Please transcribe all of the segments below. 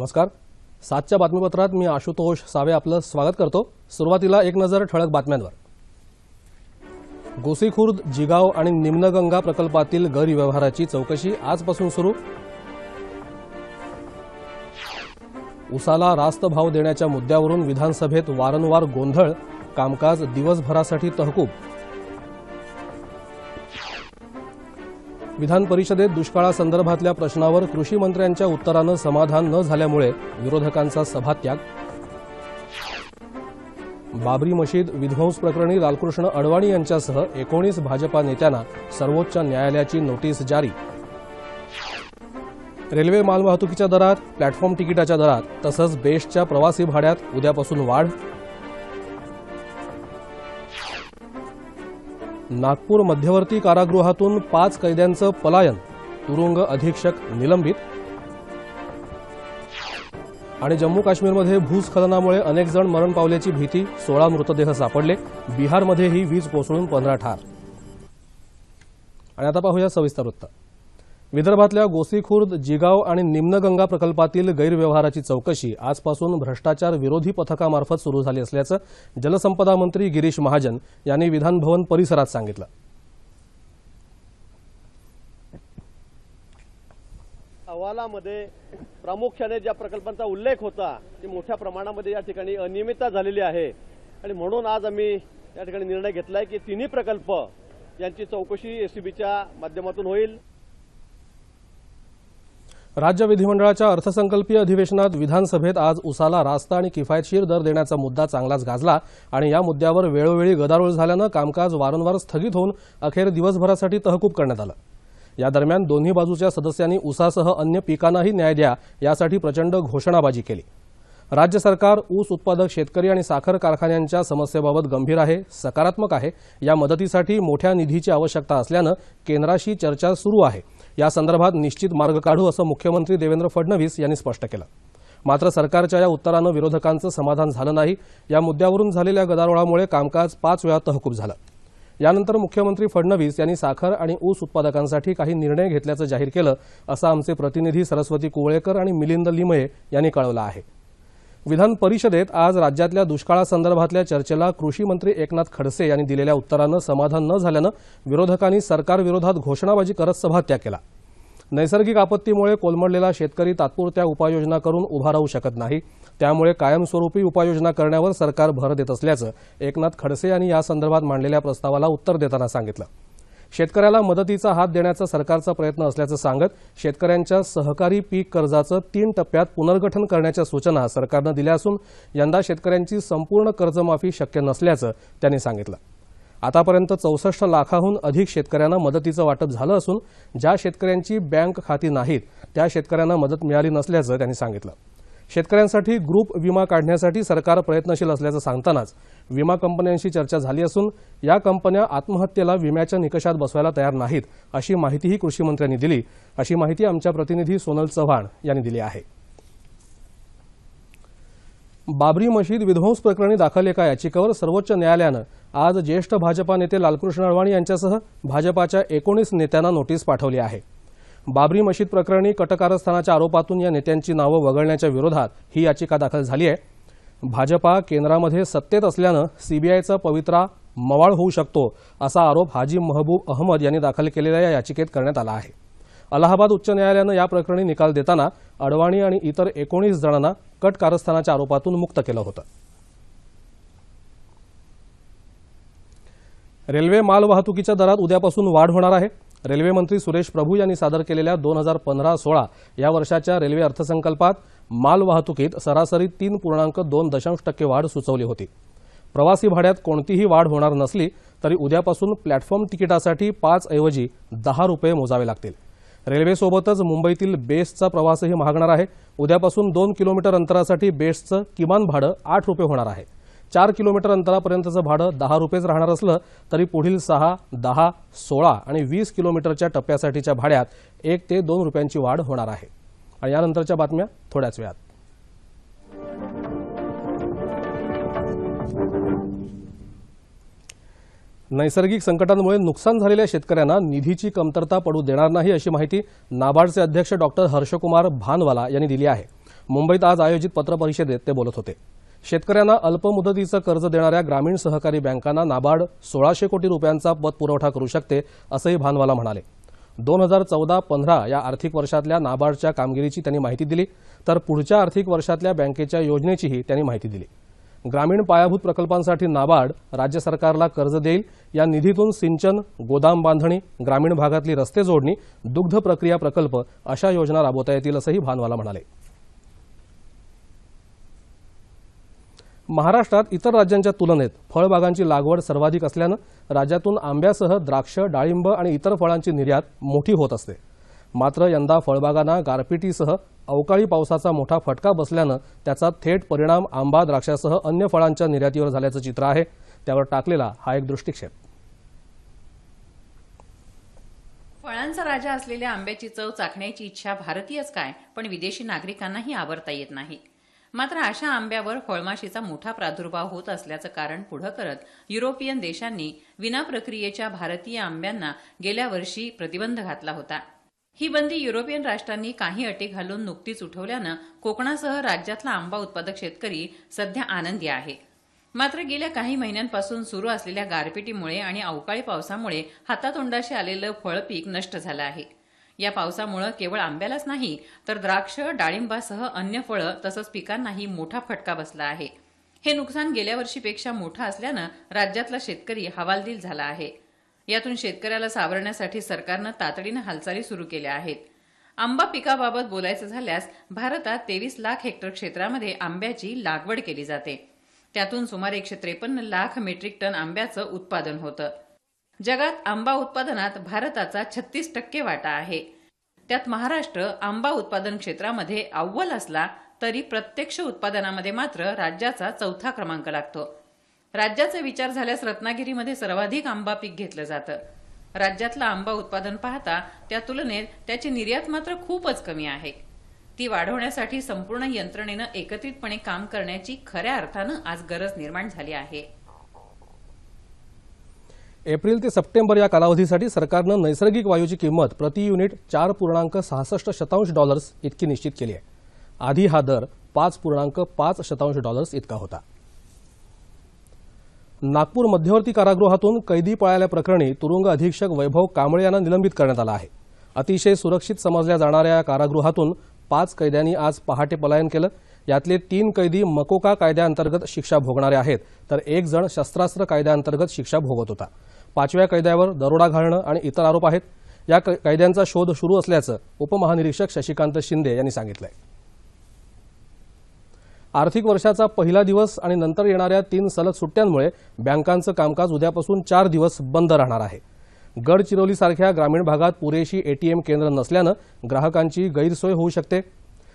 नमस्कार. सातच्या बातमीपत्रात मी आशुतोष सावे आपलं स्वागत करतो. सुरुवातीला एक नजर ठळक बातम्यांवर. गोसीखुर्द जिगाव आणि निम्नगंगा प्रकल्पातील गैरव्यवहाराची चौकशी आजपासून सुरू. उसाला रास्त भाव देण्याच्या मुद्द्यावरून विधानसभेत वारंवार गोंधळ कामकाज दिवसभरासाठी तहकूब. विधान परिषदेत दुष्काळासंदर्भातल्या प्रश्नावर कृषी मंत्र्यांच्या उत्तरानं समाधान न झाल्यामुळे विरोधकांचा सभात्याग. बाबरी मशीद विध्वंस प्रकरणी लालकृष्ण अडवाणी यांच्यासह एकोणीस भाजपा नेत्यांना सर्वोच्च न्यायालयाची नोटीस जारी. रेल्वे मालवाहतुकीच्या दरात प्लॅटफॉर्म तिकिटाच्या दरात तसंच बेस्टच्या प्रवासी भाड्यात उद्यापासून वाढ नागपूर मध्यवर्ती कारागृहातून पाच कैद्यांचं पलायन तुरुंग अधीक्षक निलंबित. आणि जम्मू काश्मीरमध्ये भूस्खलनामुळे अनेक जण मरण पावल्याची भीती सोळा मृतदेह सापडले. बिहारमध्येही वीज कोसळून पंधरा ठार. आणि आता पाहूया सविस्तर वृत्त. विदर्भातल्या गोसीखुर्द जिगाव आणि निम्नगंगा प्रकल्पातील गैरव्यवहाराची चौकशी आजपासून भ्रष्टाचार विरोधी पथकामार्फत सुरू झाली असल्याचं जलसंपदा मंत्री गिरीश महाजन यांनी विधानभवन परिसरात सांगितलं. अहवालामध्ये प्रामुख्याने ज्या प्रकल्पांचा उल्लेख होता ती मोठ्या प्रमाणामध्ये या ठिकाणी अनियमितता झालेली आहे. आणि म्हणून आज आम्ही या ठिकाणी निर्णय घेतलाय की तिन्ही प्रकल्प यांची चौकशी एसीबीच्या माध्यमातून होईल. राज्य विधिमंडळाच्या अर्थसंकल्पीय अधिवेशनात विधानसभेत आज उसाला रास्त आणि किफायतशीर दर देण्याचा मुद्दा चांगलाच गाजला आणि या मुद्द्यावर वेळोवेळी गदारोळ झाल्यानं कामकाज वारंवार स्थगित होऊन अखेर दिवसभरासाठी तहकूब करण्यात आलं. या दरम्यान दोन्ही बाजूच्या सदस्यांनी उसासह अन्य पिकांनाही न्याय द्या यासाठी प्रचंड घोषणाबाजी केली. राज्य सरकार ऊस उत्पादक शेतकरी आणि साखर कारखान्यांच्या समस्येबाबत गंभीर आहे सकारात्मक आहे. या मदतीसाठी मोठ्या निधीची आवश्यकता असल्यानं केंद्राशी चर्चा सुरू आहे. या संदर्भात निश्चित मार्ग काढू असं मुख्यमंत्री देवेंद्र फडणवीस यांनी स्पष्ट केलं. मात्र सरकारच्या या उत्तरानं विरोधकांचं समाधान झालं नाही. या मुद्द्यावरून झालेल्या गदारोळामुळे कामकाज पाच वेळा तहकूब झालं. यानंतर मुख्यमंत्री फडणवीस यांनी साखर आणि ऊस उत्पादकांसाठी काही निर्णय घेतल्याचं जाहीर केलं असं आमचे प्रतिनिधी सरस्वती कुवळेकर आणि मिलिंद लिमये यांनी कळवलं आहे. विधान परिषदेत आज राज्यातल्या दुष्काळासंदर्भातल्या चर्चेला कृषी मंत्री एकनाथ खडसे यांनी दिलेल्या उत्तरानं समाधान न झाल्यानं विरोधकांनी सरकारविरोधात घोषणाबाजी करत सभात्याग केला. नैसर्गिक आपत्तीमुळे कोलमडलेला शेतकरी तात्पुरत्या उपाययोजना करून उभा राहू शकत नाही. त्यामुळे कायमस्वरूपी उपाययोजना करण्यावर सरकार भर देत असल्याचं एकनाथ खडसे यांनी यासंदर्भात मांडलेल्या प्रस्तावाला उत्तर देताना सांगितलं. शेतकऱ्याला मदतीचा हात देण्याचा सरकारचा प्रयत्न असल्याचं सांगत शेतकऱ्यांच्या सहकारी पीक कर्जाचं तीन टप्प्यात पुनर्गठन करण्याच्या सूचना सरकारनं दिल्या असून यंदा शेतकऱ्यांची संपूर्ण कर्जमाफी शक्य नसल्याचं त्यांनी सांगितलं. आतापर्यंत चौसष्ट लाखाहून अधिक शेतकऱ्यांना मदतीचं वाटप झालं असून ज्या शेतकऱ्यांची बँक खाती नाहीत त्या शेतकऱ्यांना मदत मिळाली नसल्याचं त्यांनी सांगितलं. शेतकऱ्यांसाठी ग्रुप विमा काढण्यासाठी सरकार प्रयत्नशील असल्याचं सांगतानाच विमा कंपन्यांशी चर्चा झाली असून या कंपन्या आत्महत्येला विम्याच्या निकषात बसवायला तयार नाहीत अशी माहितीही कृषीमंत्र्यांनी दिली. अशी माहिती आमच्या प्रतिनिधी सोनल चव्हाण यांनी दिली आहे. बाबरी मशीद विध्वंस प्रकरणी दाखल एका याचिकेवर सर्वोच्च न्यायालयानं आज ज्येष्ठ भाजपा नेते लालकृष्ण अडवाणी यांच्यासह भाजपाच्या एकोणीस नेत्यांना नोटीस पाठवली आहे. बाबरी मशीद प्रकरणी कटकारस्थानाच्या आरोपातून या नेत्यांची नावं वगळण्याच्या विरोधात ही याचिका दाखल झाली आहे. भाजपा केंद्रामध्ये सत्तेत असल्यानं सीबीआयचा पवित्रा मवाळ होऊ शकतो असा आरोप हाजी महबूब अहमद यांनी दाखल केलेल्या या याचिकेत करण्यात आला आहे. अलाहाबाद उच्च न्यायालयानं या प्रकरणी निकाल देताना अडवाणी आणि इतर एकोणीस जणांना कट कारस्थानाच्या आरोपातून मुक्त केलं होतं. रेल्वे मालवाहतुकीच्या दरात उद्यापासून वाढ होणार आहे. रेल्वेमंत्री सुरेश प्रभू यांनी सादर केलेल्या दोन हजार पंधरा सोळा या वर्षाच्या रेल्वे अर्थसंकल्पात मालवाहतुकीत सरासरी तीन पूर्णांक दोन दशांश टक्के वाढ सुचवली होती. प्रवासी भाड्यात कोणतीही वाढ होणार नसली तरी उद्यापासून प्लॅटफॉर्म तिकिटासाठी पाच ऐवजी दहा रुपये मोजावे लागतील. रेल्वेसोबतच मुंबईतील बेस्टचा प्रवासही महागणार आहे. उद्यापासून दोन किलोमीटर अंतरासाठी बेस्टचं किमान भाडं आठ रुपये होणार आहे. चार किलोमीटर अंतरापर्यंतचं भाडं दहा रुपयेच राहणार असलं तरी पुढील सहा दहा सोळा आणि वीस किलोमीटरच्या टप्प्यासाठीच्या भाड्यात एक ते दोन रुपयांची वाढ होणार आहे. आणि यानंतरच्या बातम्या थोड्याच वेळात. नैसर्गिक संकटांमुळे नुकसान झालेल्या शेतकऱ्यांना निधीची कमतरता पडू देणार नाही अशी माहिती नाबार्डचे अध्यक्ष डॉक्टर हर्षकुमार भानवाला यांनी दिली आहे. मुंबईत आज आयोजित पत्रपरिषदेत ते बोलत होते. शेतकऱ्यांना अल्प मुदतीचं कर्ज देणाऱ्या ग्रामीण सहकारी बँकांना नाबार्ड सोळाशे कोटी रुपयांचा पतपुरवठा करू शकते असंही भानवाला म्हणाले. दोन हजार चौदा पंधरा या आर्थिक वर्षातल्या नाबार्डच्या कामगिरीची त्यांनी माहिती दिली तर पुढच्या आर्थिक वर्षातल्या बँकेच्या योजनेचीही त्यांनी माहिती दिली. ग्रामीण पायाभूत प्रकल्पांसाठी नाबार्ड राज्य सरकारला कर्ज देईल या निधीतून सिंचन गोदाम बांधणी ग्रामीण भागातली रस्ते जोडणी दुग्ध प्रक्रिया प्रकल्प अशा योजना राबवता येतील असंही भानवाला म्हणाले. महाराष्ट्रात इतर राज्यांच्या तुलनेत फळबागांची लागवड सर्वाधिक असल्यानं राज्यातून आंब्यासह द्राक्ष डाळिंब आणि इतर फळांची निर्यात मोठी होत असते. मात्र यंदा फळबागांना गारपिटीसह अवकाळी पावसाचा मोठा फटका बसल्यानं त्याचा थेट परिणाम आंबा द्राक्षासह अन्य फळांच्या निर्यातीवर झाल्याचं चित्र आहे. त्यावर टाकलेला हा एक दृष्टिक्षेप. फळांचा राजा असलेल्या आंब्याची चव चाखण्याची इच्छा भारतीयच काय? पण विदेशी नागरिकांनाही आवरता येत नाही. मात्र अशा आंब्यावर फळमाशीचा मोठा प्रादुर्भाव होत असल्याचं कारण पुढं करत युरोपियन देशांनी विना प्रक्रियेच्या भारतीय आंब्यांना गेल्या वर्षी प्रतिबंध घातला होता. ही बंदी युरोपियन राष्ट्रांनी काही अटी घालून नुकतीच उठवल्यानं कोकणासह राज्यातला आंबा उत्पादक शेतकरी सध्या आनंदी आहे. मात्र गेल्या काही महिन्यांपासून सुरू असलेल्या गारपिटीमुळे आणि अवकाळी पावसामुळे हातातोंडाशी आलेलं फळपीक नष्ट झालं आहे. या पावसामुळे केवळ आंब्यालाच नाही तर द्राक्ष डाळिंबासह अन्य फळं तसंच पिकांनाही मोठा फटका बसला आहे. हे नुकसान गेल्या वर्षीपेक्षा मोठं असल्यानं राज्यातला शेतकरी हवालदिल झाला आहे. यातून शेतकऱ्याला सावरण्यासाठी सरकारनं तातडीनं हालचाली सुरू केल्या आहेत. आंबा पिकाबाबत बोलायचं झाल्यास भारतात तेवीस लाख हेक्टर क्षेत्रामध्ये आंब्याची लागवड केली जाते. त्यातून सुमारे एकशे त्रेपन्न लाख मेट्रिक टन आंब्याचं उत्पादन होतं. जगात आंबा उत्पादनात भारताचा छत्तीस टक्के वाटा आहे. त्यात महाराष्ट्र आंबा उत्पादन क्षेत्रामध्ये अव्वल असला तरी प्रत्यक्ष उत्पादनामध्ये मात्र राज्याचा चौथा क्रमांक लागतो. राज्याचा विचार झाल्यास रत्नागिरीमध्ये सर्वाधिक आंबा पीक घेतलं जातं. राज्यातलं आंबा उत्पादन पाहता त्या तुलनेत त्याची निर्यात मात्र खूपच कमी आहे. ती वाढवण्यासाठी संपूर्ण यंत्रणेनं एकत्रितपणे काम करण्याची खऱ्या अर्थानं आज गरज निर्माण झाली आहे. एप्रिल ते सप्टेंबर या कालावधीसाठी सरकारनं नैसर्गिक वायूची किंमत प्रति युनिट चार पूर्णांक सहासष्ट शतांश डॉलर्स इतकी निश्चित केली आहे. आधी हा दर पाच पूर्णांक पाच शतांश डॉलर्स इतका होता. नागपूर मध्यवर्ती कारागृहातून कैदी पळाल्याप्रकरणी तुरुंग अधीक्षक वैभव कांबळे यांना निलंबित करण्यात आलं आहे. अतिशय सुरक्षित समजल्या जाणाऱ्या या कारागृहातून पाच कैद्यांनी आज पहाटे पलायन केलं. यातले तीन कैदी मकोका कायद्याअंतर्गत शिक्षा भोगणारे आहेत तर एक जण शस्त्रास्त्र कायद्याअंतर्गत शिक्षा भोगत होता. पाचव्या कैद्यावर दरोडा घालणं आणि इतर आरोप आहेत या कैद्यांचा शोध सुरू असल्याचं उपमहानिरीक्षक शशिकांत शिंदे यांनी सांगितलंय. आर्थिक वर्षाचा पहिला दिवस आणि नंतर येणाऱ्या तीन सलग सुट्ट्यांमुळे बँकांचं कामकाज उद्यापासून चार दिवस बंद राहणार आहे. गडचिरोलीसारख्या ग्रामीण भागात पुरेशी एटीएम केंद्र नसल्यानं ग्राहकांची गैरसोय होऊ शकते.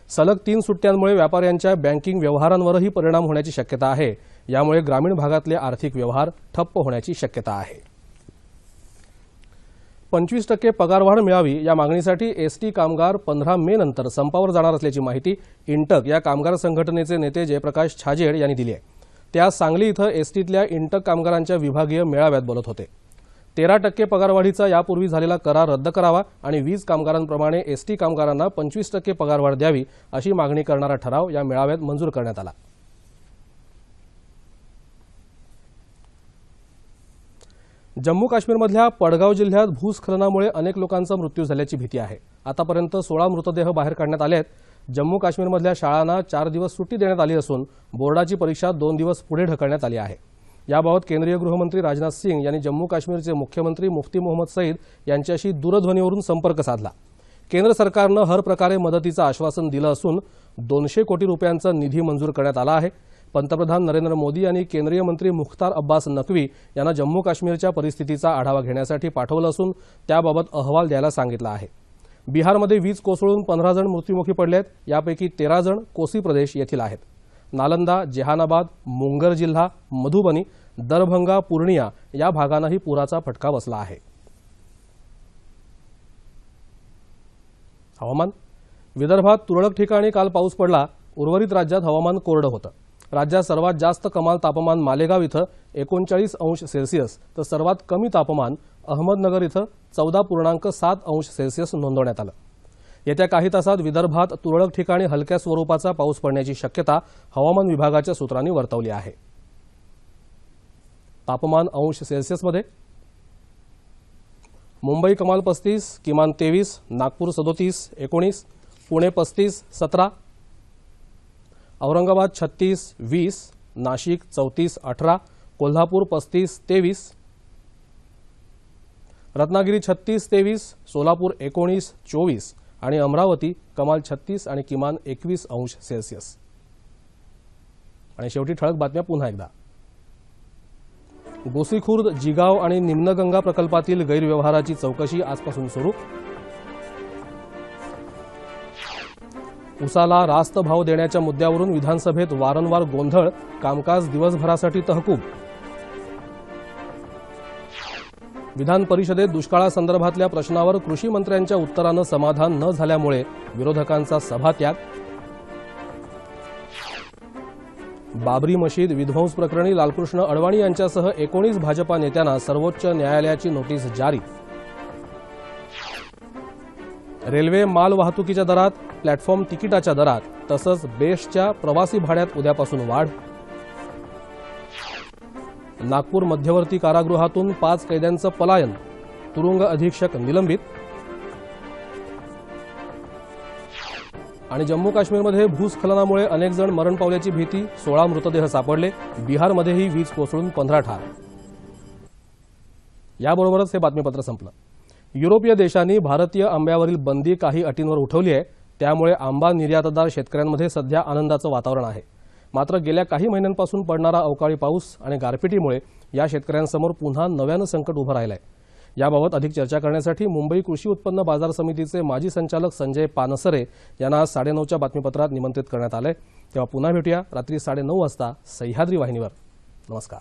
सलग तीन सुट्ट्यांमुळे व्यापाऱ्यांच्या बँकिंग व्यवहारांवरही परिणाम होण्याची शक्यता आहे. यामुळे ग्रामीण भागातले आर्थिक व्यवहार ठप्प होण्याची शक्यता आहे. पंचवीस टक्के पगारवाढ मिळावी या मागणीसाठी एसटी कामगार पंधरा मे नंतर संपावर जाणार असल्याची माहिती इंटक या कामगार संघटनेचे नेते जयप्रकाश छाजेड यांनी दिली आहे. ते आज सांगली इथं एसटीतल्या इंटक कामगारांच्या विभागीय मेळाव्यात बोलत होते. तेरा टक्के पगारवाढीचा यापूर्वी झालेला करार रद्द करावा आणि वीज कामगारांप्रमाणे एसटी कामगारांना पंचवीस टक्के पगारवाढ द्यावी अशी मागणी करणारा ठराव या मेळाव्यात मंजूर करण्यात आला. जम्मू काश्मीरमधल्या पडगाव जिल्ह्यात भूस्खलनामुळे अनेक लोकांचा मृत्यू झाल्याची भीती आहे. आतापर्यंत सोळा मृतदेह बाहेर काढण्यात आले आहेत. जम्मू काश्मीरमधल्या शाळांना चार दिवस सुट्टी देण्यात आली असून बोर्डाची परीक्षा दोन दिवस पुढे ढकलण्यात आली आहे. याबाबत केंद्रीय गृहमंत्री राजनाथ सिंग यांनी जम्मू काश्मीरचे मुख्यमंत्री मुफ्ती मोहम्मद सईद यांच्याशी दूरध्वनीवरून संपर्क साधला. केंद्र सरकारनं हर प्रकारे मदतीचं आश्वासन दिलं असून दोनशे कोटी रुपयांचा निधी मंजूर करण्यात आला आहे. पंतप्रधान नरेंद्र मोदी यांनी केंद्रीय मंत्री मुख्तार अब्बास नक्वी यांना जम्मू काश्मीरच्या परिस्थितीचा आढावा घेण्यासाठी पाठवलं असून त्याबाबत अहवाल द्यायला सांगितलं आहे. बिहारमध्ये वीज कोसळून पंधरा जण मृत्युमुखी पडले आहेत यापैकी तेरा जण कोसी प्रदेश येथील आहेत. नालंदा जेहानाबाद मुंगर जिल्हा मधुबनी दरभंगा पूर्णिया या भागांनाही पुराचा फटका बसला आहे. हवामान? विदर्भात तुरळक ठिकाणी काल पाऊस पडला उर्वरित राज्यात हवामान कोरडं होतं. राज्यात सर्वात जास्त कमाल तापमान मालेगाव इथं एकोणचाळीस अंश सेल्सिअस तर सर्वात कमी तापमान अहमदनगर इथं चौदा पूर्णांक सात अंश सेल्सिअस नोंदवण्यात आलं. येत्या काही तासात विदर्भात तुरळक ठिकाणी हलक्या स्वरूपाचा पाऊस पडण्याची शक्यता हवामान विभागाच्या सूत्रांनी वर्तवली आहे. तापमान अंश सेल्सिअसमध्ये मुंबई कमाल पस्तीस किमान तेवीस नागपूर सदोतीस एकोणीस पुणे पस्तीस सतरा औरंगाबाद छत्तीस वीस नाशिक चौतीस अठरा कोल्हापूर पस्तीस तेवीस रत्नागिरी छत्तीस तेवीस सोलापूर एकोणीस चोवीस आणि अमरावती कमाल छत्तीस आणि किमान एकवीस अंश सेल्सिअस. आणि शेवटी ठळक बातम्या पुन्हा एकदा. गोसीखुर्द जिगाव आणि निम्नगंगा प्रकल्पातील गैरव्यवहाराची चौकशी आजपासून सुरू. उसाला रास्त भाव देण्याच्या मुद्द्यावरून विधानसभेत वारंवार गोंधळ कामकाज दिवसभरासाठी तहकूब. विधान परिषदेत दुष्काळासंदर्भातल्या प्रश्नावर कृषी मंत्र्यांच्या उत्तरानं समाधान न झाल्यामुळे विरोधकांचा सभात्याग. बाबरी मशीद विध्वंस प्रकरणी लालकृष्ण अडवाणी यांच्यासह एकोणीस भाजपा नेत्यांना सर्वोच्च न्यायालयाची नोटीस जारी. रेल्वे माल वाहतुकीच्या दरात प्लॅटफॉर्म तिकिटाच्या दरात तसंच बेस्टच्या प्रवासी भाड्यात उद्यापासून वाढ. नागपूर मध्यवर्ती कारागृहातून पाच कैद्यांचं पलायन तुरुंग अधीक्षक निलंबित. आणि जम्मू काश्मीरमध्ये भूस्खलनामुळे अनेक जण मरण पावल्याची भीती सोळा मृतदेह सापडले. बिहारमध्येही वीज कोसळून पंधरा ठार याबरोबरच हे बातमीपत्र संपलं. युरोपीय देशांनी भारतीय आंब्यावरील बंदी काही अटींवर उठवली आहे. त्यामुळे आंबा निर्यातदार शेतकऱ्यांमध्ये सध्या आनंदाचं वातावरण आहे. मात्र गेल्या काही महिन्यांपासून पडणारा अवकाळी पाऊस आणि गारपिटीमुळे या शेतकऱ्यांसमोर पुन्हा नव्यानं संकट उभं राहिलं आहे याबाबत अधिक चर्चा करण्यासाठी मुंबई कृषी उत्पन्न बाजार समितीचे माजी संचालक संजय पानसरे यांना आज साडेनऊच्या बातमीपत्रात निमंत्रित करण्यात आलंय. तेव्हा पुन्हा भेटूया रात्री साडेनऊ वाजता सह्याद्री वाहिनीवर. नमस्कार.